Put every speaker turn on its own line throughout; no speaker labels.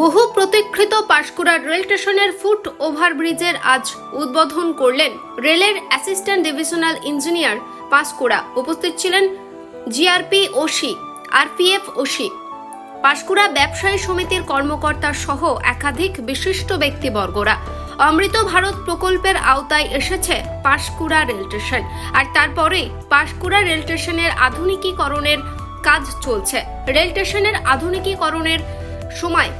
বহু প্রতীক্ষিত পাঁশকুড়া রেল স্টেশনের ফুট ওভারব্রিজের আজ উদ্বোধন করলেন রেলের অ্যাসিস্ট্যান্ট ডিভিশনাল ইঞ্জিনিয়ার পাঁশকুড়া। উপস্থিত ছিলেন GRP OC, RPF OC. Panskura ব্যবসায়ী সমিতির কর্মকর্তা সহ একাধিক বিশিষ্ট ব্যক্তিবর্গরা। অমৃত ভারত প্রকল্পের আওতায় এসেছে পাঁশকুড়া রেল স্টেশন আর তারপরে পাঁশকুড়া রেল স্টেশনের আধুনিকীকরণের কাজ চলছে। রেল স্টেশনের আধুনিকীকরণের সময়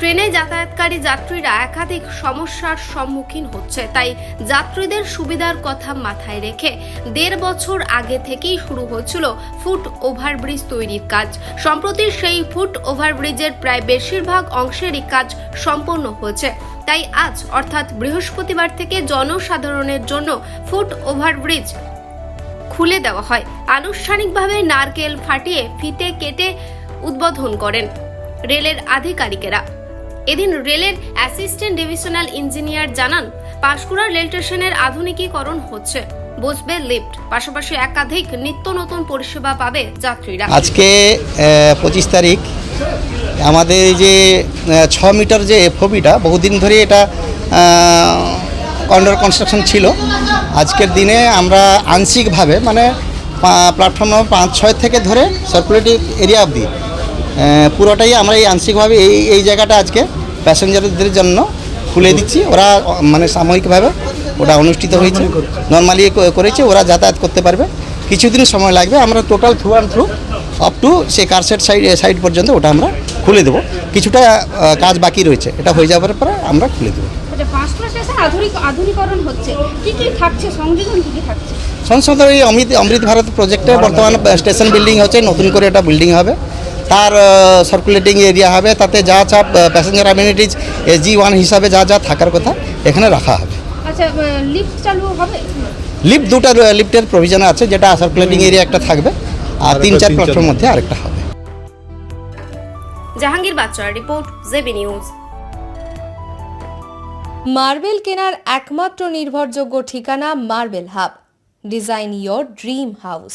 ট্রেনে যাতায়াতকারী যাত্রীরা একাধিক সমস্যার সম্মুখীন হচ্ছে, তাই যাত্রীদের সুবিধার কথা মাথায় রেখে দেড় বছর আগে থেকেই শুরু হচ্ছিল ফুট ওভারব্রিজ তৈরির কাজ। সম্প্রতি সেই ফুট ওভারব্রিজের প্রায় বেশিরভাগ অংশেরই কাজ সম্পন্ন হয়েছে। তাই আজ, অর্থাৎ বৃহস্পতিবার থেকে জনসাধারণের জন্য ফুট ওভারব্রিজ খুলে দেওয়া হয়। আনুষ্ঠানিকভাবে নারকেল ফাটিয়ে ফিতে কেটে উদ্বোধন করেন রেলের আধিকারিকেরা। এদিন রেলের অ্যাসিস্ট্যান্ট ডিভিশনাল ইঞ্জিনিয়ার জানান, পাঁশকুড়া রেল স্টেশনের আধুনিকীকরণ হচ্ছে। বসবে লিফট, পাশাপাশি একাধিক নিত্য নতুন পরিষেবা পাবে যাত্রীরা।
আজকে পঁচিশ তারিখ। আমাদের যে ছ মিটার যে এফওবিটা বহুদিন ধরে এটা আন্ডার কনস্ট্রাকশন ছিল। আজকের দিনে আমরা আংশিকভাবে মানে প্ল্যাটফর্ম নম্বর পাঁচ, ছয় থেকে ধরে সার্কুলেটিভ এরিয়া অবধি পুরোটাই আমরা এই আংশিকভাবে এই এই জায়গাটা আজকে প্যাসেঞ্জারদের জন্য খুলে দিচ্ছি। ওরা মানে সাময়িকভাবে ওটা অনুষ্ঠিত হয়েছে। নর্মালি করেছে ওরা যাতায়াত করতে পারবে। কিছুদিন সময় লাগবে আমরা total through and through up to সেই কারসেট সাইড সাইড পর্যন্ত ওটা আমরা খুলে দেবো। কিছুটা কাজ বাকি রয়েছে এটা হয়ে যাওয়ার পরে আমরা খুলে দেবো।
আচ্ছা
সংসদ এই অমৃত অমৃত ভারত প্রজেক্টে বর্তমান স্টেশন বিল্ডিং হচ্ছে নতুন করে এটা বিল্ডিং হবে। তার সার্কুলেটিং এরিয়া হবে। তাতে যা যা প্যাসেঞ্জার অ্যামিনিটিজ জি ওয়ান হিসাবে যা যা থাকার কথা এখানে রাখা হবে।
আচ্ছা লিফট চালু হবে?
লিফটের প্রভিজন আছে যেটা সার্কুলেটিং এরিয়া একটা থাকবে আর তিন চার প্ল্যাটফর্মের মধ্যে আরেকটা হবে।
জাহাঙ্গীর বাচ্চার রিপোর্ট জেবি নিউজ।
মার্বেল কেনার একমাত্র নির্ভরযোগ্য ঠিকানা marble hub. Design your dream house.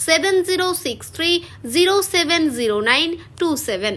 Seven zero six three zero seven zero nine two seven